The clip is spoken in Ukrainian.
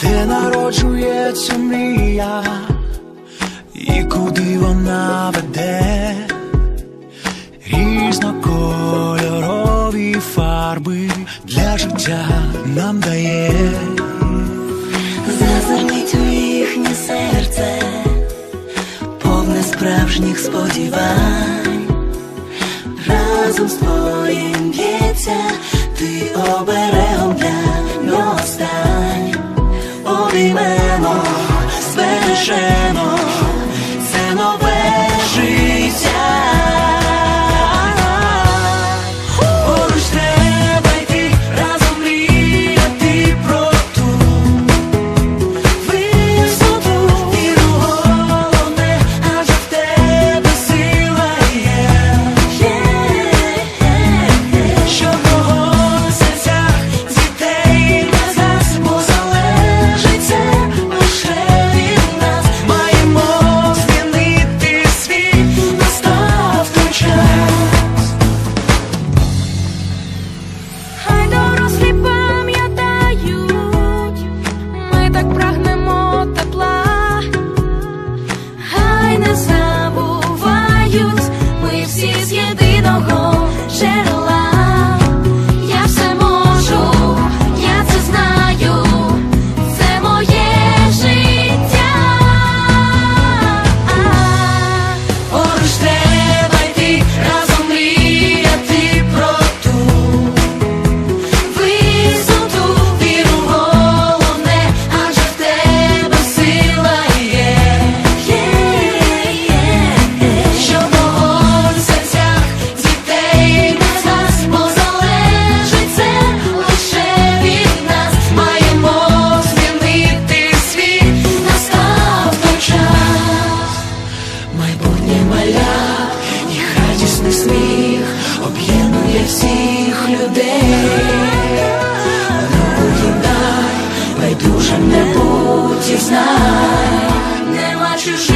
Де народжується мрія, і куди вона веде різнокольорові фарби для життя нам дає. Зазирніть у їхнє серце справжніх сподівань, разом з твоїм б'ється, ти оберегом для нього стань, обіймемо, збережемо. маля, їх радісний сміх об'єднує всіх людей, руку дай, байдужим не будь і знай, нема чужих.